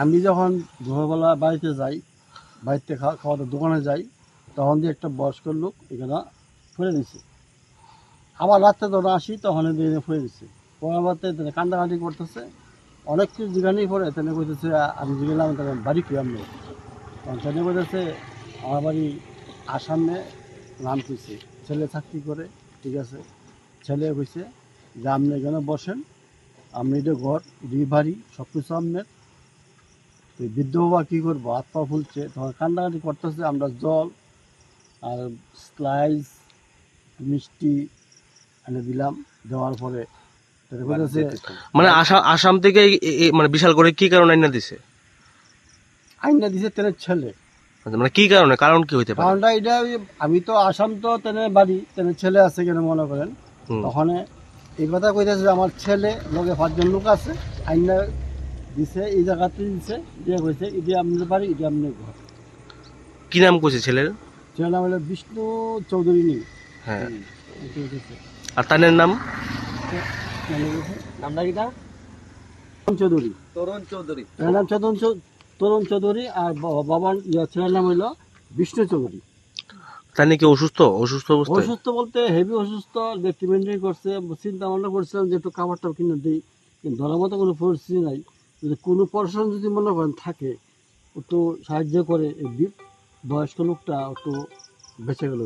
আমি যখন দুপুরবেলা বাড়িতে যাই, বাড়িতে খাওয়া খাওয়া দোকানে যাই, তখন দিয়ে একটা বয়স্ক লোক এখানে ফেলে দিছে। আবার রাত্রে যখন আসি, তখন দিয়ে ফেলে দিছে। পরবর্তী কান্দাকাটি করতেছে। অনেক কিছু জিগানি পরে তেনে কইতেছে, আমি জিগেলাম তাহলে বাড়ি কি আমি তখন তেনে কইতেছে, আমার বাড়ি আসামে নাম কইছে, ছেলে চাকরি করে, ঠিক আছে? ছেলে কইছে যে আপনি এখানে বসেন, আপনি এটা ঘর, দুই বাড়ি সব কিছু আপনার। তো বৃদ্ধ বাবা কী করব? হাত পা ফুলছে। তখন কান্দাকাটি করতেছে আমরা জল আর স্লাইস মিষ্টি এনে দিলাম দেওয়ার পরে মানে আসাম আসাম থেকে মানে বিশাল করে কি কারণে আইনা দিছে? আইনটা দিছে তেনে ছেলে। আচ্ছা, মানে কি কারণে? কারণ কি হইতে পারে? কারণটা এটা আমি তো আসাম তো তেনে বাড়ি তেনে ছেলে আছে কেন মনে করেন। তখন এই কথা কইতেছে আমার ছেলে লগে পাঁচজন লোক আছে আইনা দিছে এই জায়গাতে দিছে দিয়ে কইছে এটি আপনার বাড়ি এটি আপনার ঘর। কি নাম কইছে ছেলের? ছেলের নাম হলো বিষ্ণু চৌধুরী নি হ্যাঁ। আর তানের নাম? নামটা চৌধুরী। তরুণ চৌধুরী। নাম চৌধুরী তরুণ চৌধুরী আর বাবার ইয়া ছেলের নাম হইল বিষ্ণু চৌধুরী। তাই নাকি অসুস্থ? অসুস্থ অসুস্থ বলতে হেভি অসুস্থ করছে চিন্তা ভাবনা করছিলাম যে একটু খাবারটা কিনে দিই কিন্তু ধরার মতো কোনো পরিস্থিতি নাই। যদি কোনো প্রশাসন যদি মনে করেন থাকে একটু সাহায্য করে বয়স্ক লোকটা একটু বেঁচে গেল